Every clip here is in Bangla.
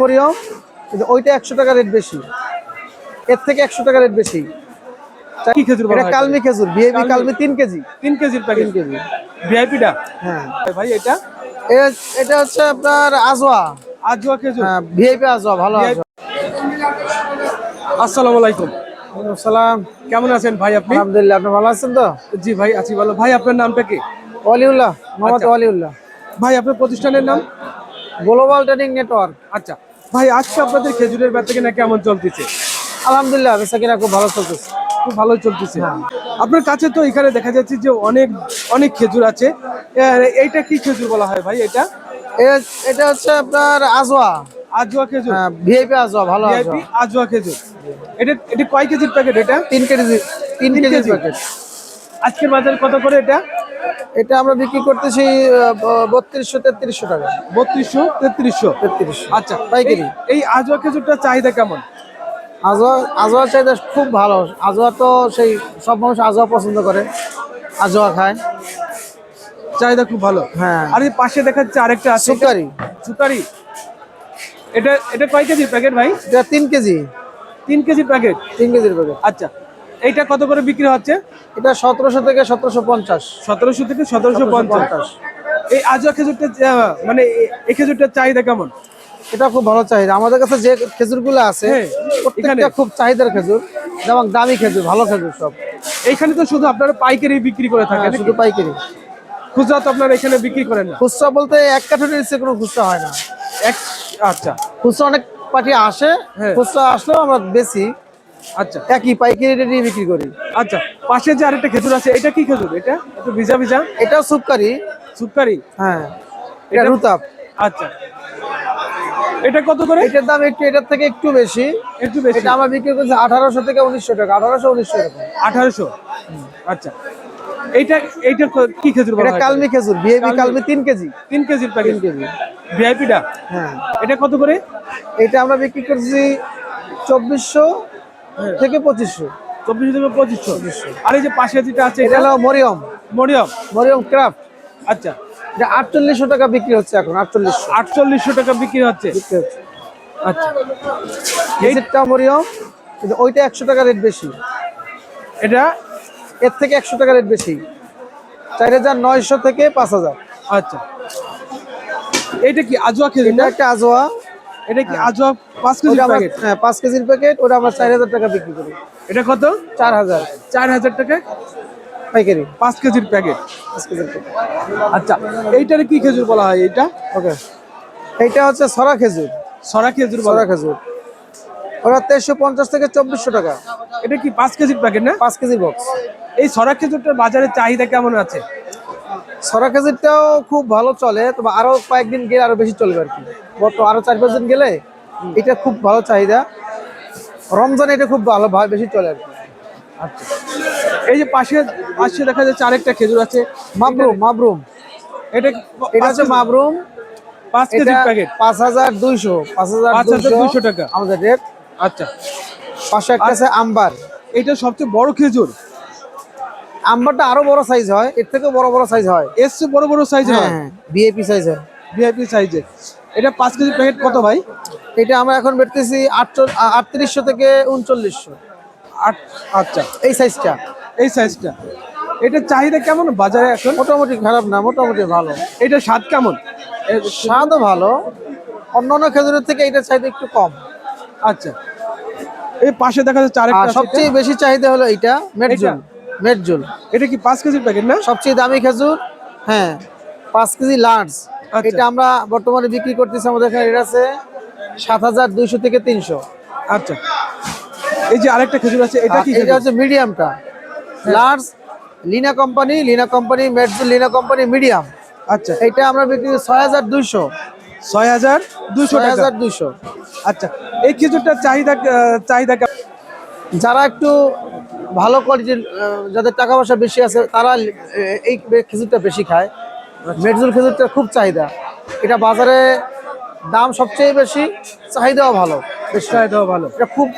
মরিয়ম কিন্তু ওইটা একশো টাকা রেট বেশি। এর থেকে একশো টাকা রেট বেশি। কি খেজুর এটা কালমি খেজুর বিহেভি কালমি। তিন কেজি। তিন কেজির প্যাকেট তিন কেজি। ভিআইপিটা হ্যাঁ। ভাই এটা? এটা হচ্ছে আপনার আজোয়া। আজওয়া খেজুর? হ্যাঁ ভিআইপি আজোয়া ভালো আসসালামু আলাইকুম। সালাম। কেমন আছেন ভাই আপনি? আলহামদুলিল্লাহ আপনি ভালো আছেন তো? জি ভাই আছি ভালো। ভাই আপনার নামটা কি? ওয়ালিউল্লাহ মোহাম্মদ আচ্ছা। ওয়ালিউল্লাহ। ভাই আপনার প্রতিষ্ঠানের নাম? গ্লোবাল ট্রেনিং নেটওয়ার্ক আচ্ছা। ভাই আজকে আপনাদের খেজুরের ব্যবসা কিনা কেমন চলতেছে? আলহামদুলিল্লাহ বেচা কিনা খুব ভালো চলতেছে। খুব ভালো চলতেছে। আপনার কাছে তো এখানে দেখা যাচ্ছে যে অনেক অনেক খেজুর আছে। এইটা কি খেজুর বলা হয় ভাই এটা? এটা হচ্ছে আপনার আজোয়া। আজওয়া খেজুর? হ্যাঁ ভিআইপি আজোয়া ভালো ভিআইপি আজোয়া। খেজুর। এটা এটা কয় কেজির প্যাকেট এটা? তিন কেজি তিন কেজি। প্যাকেট। আজকের বাজারে কত করে এটা? এটা আমরা বিক্রি করতেছি বত্রিশশো তেত্রিশশো টাকা। বত্রিশশো তেত্রিশশো? তেত্রিশশো। আচ্ছা পাইকারি। এই- আজওয়া খেজুরটার চাহিদা কেমন? আজোয়া আজোয়ার চাহিদা খুব ভালো। আজোয়া তো সেই সব মানুষ আজোয়া পছন্দ করে আজোয়া খায়। চাহিদা খুব ভালো? হ্যাঁ। আর এই পাশে দেখা যাচ্ছে আরেকটা আছে। সুকারি সুতারি এটা এটা কয় কেজি প্যাকেট ভাই? এটা তিন কেজি। তিন কেজি প্যাকেট? তিন কেজির প্যাকেট। আচ্ছা এইটা কত করে বিক্রি হচ্ছে? এটা সতেরোশো থেকে সতেরোশো পঞ্চাশ। সতেরোশো থেকে সতেরোশো পঞ্চাশ। এই আজওয়া খেজুরটা মানে এই খেজুরটার চাহিদা কেমন? এটা খুব ভালো চাহিদা। আমাদের কাছে যে খেজুরগুলো আছে হ্যাঁ, প্রত্যেকটা? খুব চাহিদার খেজুর যেমন দামি খেজুর ভালো খেজুর সব। এইখানে তো শুধু আপনারা পাইকারি বিক্রি করে থাকেন হ্যাঁ, শুধু পাইকারি। খুচরা তো আপনারা এখানে বিক্রি করেন না? খুচরা বলতে এক কাঠের নিচে কোনো খুচরা হয় না। এক আচ্ছা। খুচরা অনেক পার্টি আসে হ্যাঁ। খুচরা আসলেও আমরা বেশি আচ্ছা। একই পাইকারি রেটে বিক্রি করি। আচ্ছা পাশে যে আরেকটা খেজুর আছে এটা কি খেজুর? এটা একটু ভিজা ভিজা? এটাও সুপকারি। সুপারি হ্যাঁ। এটা এটা- রুতাপ। আচ্ছা। এটা কত করে? এটার দাম একটু এটার থেকে একটু বেশি। একটু বেশি। এটা আমরা বিক্রি করছি আঠারোশো থেকে উনিশশো টাকা। আঠারোশো উনিশশো টাকা আঠারোশো? আচ্ছা। এইটা এইটা কি খেজুর এটা কালমি খেজুর বিহেভি কালমি। তিন কেজি। তিন কেজির প্যাকেট। তিন কেজি। ভিআইপিটা? হ্যাঁ। এটা কত করে? এটা আমরা বিক্রি করছি চব্বিশশো থেকে পঁচিশশো। চব্বিশ থেকে পঁচিশশো। আর এই যে পাশে যেটা আছে এটা হলো মরিয়ম। মরিয়ম? মরিয়ম ক্রাফট। আচ্ছা। এটা আটচল্লিশশো টাকা বিক্রি হচ্ছে এখন আটচল্লিশশো। আটচল্লিশশো টাকা বিক্রি হচ্ছে? আচ্ছা। নিচেরটা মরিয়ম কিন্তু ওইটা একশো টাকা রেট বেশি। এটা? এর থেকে একশো টাকা রেট বেশি। চার হাজার নয়শো থেকে পাঁচ হাজার। আচ্ছা। এইটা কি আজোয়া এটা না? একটা আজোয়া। এটা কি আজোয়া পাঁচ কেজির প্যাকেট হ্যাঁ পাঁচ কেজির প্যাকেট ওটা আমরা চার হাজার টাকা বিক্রি করি। এটা কত? চার হাজার। চার হাজার টাকা? পাইকারি। পাঁচ কেজির প্যাকেট পাঁচ কেজির প্যাকেট আচ্ছা এইটারে কি খেজুর বলা হয় এটা ওকে। এইটা হচ্ছে সরা খেজুর। সরা খেজুর সরা খেজুর। ওটা তেইশশো পঞ্চাশ থেকে চব্বিশশো টাকা। এটা কি পাঁচ কেজির প্যাকেট না? পাঁচ কেজির বক্স এই সরা খেজুরটার বাজারে চাহিদা কেমন আছে? সরা খেজুরটাও খুব ভালো চলে তবে আরও কয়েকদিন গেলে আরও বেশি চলবে আর কি। বর্ত আরও চার পাঁচ দিন গেলে এটা খুব ভালো চাহিদা। রমজানে এটা খুব ভালো বেশি চলে আর কি। আচ্ছা। এই যে পাশে পাশে দেখা যাচ্ছে আরেকটা খেজুর আছে মাবরুম মাবরুম। এটা এটা হচ্ছে মাবরুম। পাঁচ কেজির প্যাকেট? পাঁচ হাজার দুইশো পাঁচ হাজার দুইশো টাকা। আমাদের রেট আচ্ছা। পাশে একটা আছে আম্বার। এটা সবচেয়ে বড় খেজুর? আম্বারটা আরও বড় সাইজ হয় এর থেকেও বড় বড় সাইজ হয়। এর চেয়ে বড় বড় সাইজের হ্যাঁ? ভিআইপি সাইজ হয় ভিআইপি সাইজের এটা পাঁচ কেজি প্যাকেট কত ভাই? এটা আমরা এখন বেরতেছি আটত্রিশশো থেকে উনচল্লিশশো। আট আচ্ছা। এই সাইজটা এই সাইজটা এটা চাহিদা কেমন বাজারে এখন? মোটামুটি খারাপ না মোটামুটি ভালো। এটা স্বাদ কেমন? স্বাদও ভালো। অন্যান্য খেজুরের থেকে এটা চাহিদা একটু কম। আচ্ছা। এই পাশে দেখা যাচ্ছে সবচেয়ে বেশি চাহিদা হলো এইটা মেটজুল মেটজুল এটা- কি পাঁচ কেজির প্যাকেট না? সবচেয়ে দামি খেজুর হ্যাঁ পাঁচ কেজি লার্জ আচ্ছা। এটা আমরা বর্তমানে বিক্রি করতেছি আমাদের এখানে এটা আছে সাত হাজার দুইশো থেকে তিনশো। আচ্ছা। এই যে আরেকটা খেজুর আছে এটা কি এটা হচ্ছে মিডিয়ামটা large Lina company Lina company মেটজুল Lina company medium আচ্ছা। এটা আমরা বিক্রি ছয় হাজার দুইশো। ছয় হাজার টাকা। হাজার দুইশো। আচ্ছা। এই খেজুরটার চাহিদা চাহিদা? যারা একটু ভালো কোয়ালিটির যাদের টাকা পয়সা বেশি আছে তারা এই খেজুরটা বেশি খায়। মেটজুল খেজুরটা খুব চাহিদা। এটা বাজারে দাম সবচেয়ে বেশি চাহিদাও ভালো। বেশি চাহিদাও ভালো। এটা খুব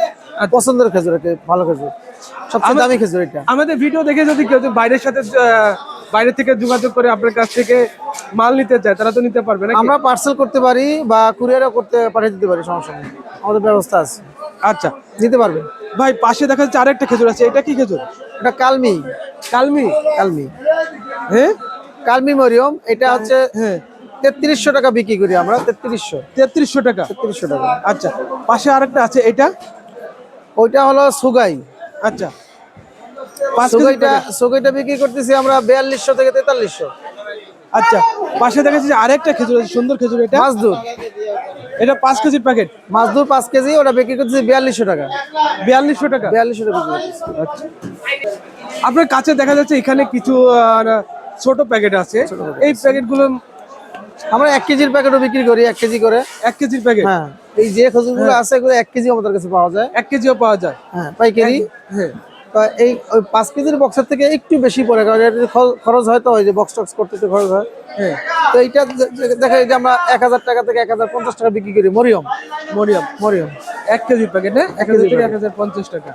পছন্দের খেজুর ভালো খেজুর। সবচেয়ে দামি খেজুর এটা। আমাদের ভিডিও দেখে যদি কেউ যদি বাইরের সাথে বাইরে থেকে যোগাযোগ করে আপনার কাছ থেকে মাল নিতে চায় তারা তো নিতে পারবে না আমরা পার্সেল করতে পারি বা কুরিয়ারও করতে পাঠিয়ে দিতে পারি সমস্যা নেই। আমাদের ব্যবস্থা আছে। আচ্ছা। দিতে পারবে। ভাই পাশে দেখা যাচ্ছে আরেকটা খেজুর আছে। এটা কি খেজুর? এটা কালমি। কালমি? কালমি। হ্যাঁ কালমি মরিয়ম এটা হচ্ছে হ্যাঁ তেত্রিশশো টাকা বিক্রি করি আমরা তেত্রিশশো। তেত্রিশশো টাকা? তেত্রিশশো টাকা। আচ্ছা পাশে আরেকটা আছে এটা? ওইটা হলো সুগাই। আচ্ছা। সুগাইটা সুগাইটা বিক্রি করতেছি আমরা বিয়াল্লিশশো থেকে তেতাল্লিশশো। আচ্ছা পাশে দেখা যাচ্ছে আরেকটা খেজুর আছে সুন্দর খেজুর এটা? মাছদুর এটা পাঁচ কেজির প্যাকেট? মাছদুর পাঁচ কেজি ওটা বিক্রি করতেছি বিয়াল্লিশশো টাকা। বিয়াল্লিশশো টাকা? বিয়াল্লিশশো টাকা আচ্ছা। আপনার কাছে দেখা যাচ্ছে এখানে কিছু ছোট প্যাকেট আছে। এই প্যাকেটগুলো আমরা এক কেজির প্যাকেটও বিক্রি করি এক কেজি করে। এক কেজির প্যাকেট? হ্যাঁ এই যে খজুরগুলো আছে এগুলো এক কেজি আমাদের কাছে পাওয়া যায়। এক কেজিও পাওয়া যায়। হ্যাঁ পাইকারি। হ্যাঁ। এই পাঁচ কেজির বক্সের থেকে একটু বেশি পড়ে কারণ এটার খ- খরচ হয় তো ওই যে বক্স টক্স করতে খরচ হয়। হ্যাঁ। তো এইটা দেখা যায় যে আমরা এক হাজার টাকা থেকে এক হাজার পঞ্চাশ টাকা বিক্রি করি মরিয়ম। মরিয়াম মরিয়ম। এক কেজির প্যাকেট এক কেজি থেকে এক হাজার পঞ্চাশ টাকা।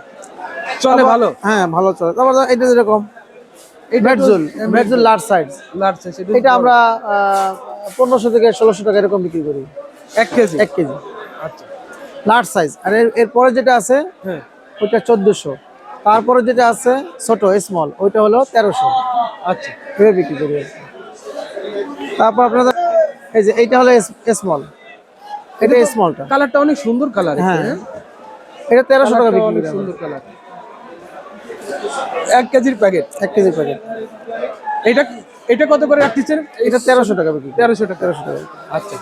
চলে ভালো? হ্যাঁ ভালো চলে। তারপর এটা যেরকম মেটজুল লার্জ সাইজ লার্জ আছে এটা আমরা পনেরোশো থেকে ষোলোশো টাকা এরকম বিক্রি করি। এক কেজি? এক কেজি। আচ্ছা। লার্জ সাইজ আর এর এরপরে যেটা আছে হ্যাঁ। ওইটা চোদ্দোশো। তারপরে যেটা আছে ছোট স্মল ওইটা হলো তেরোশো। আচ্ছা এভাবে বিক্রি করি। তারপর আপনাদের এই যে এইটা হলো স্মল এটা স্মলটা কালারটা অনেক সুন্দর কালার হ্যাঁ এটা তেরোশো টাকা বিক্রি অনেক সুন্দর কালার এক কেজির প্যাকেট এক কেজির প্যাকেট এটা এটা কত করে রাখতেছেন? এটা তেরোশো টাকা বিক্রি করি। তেরোশো টাকা। তেরোশো টাকা। আচ্ছা।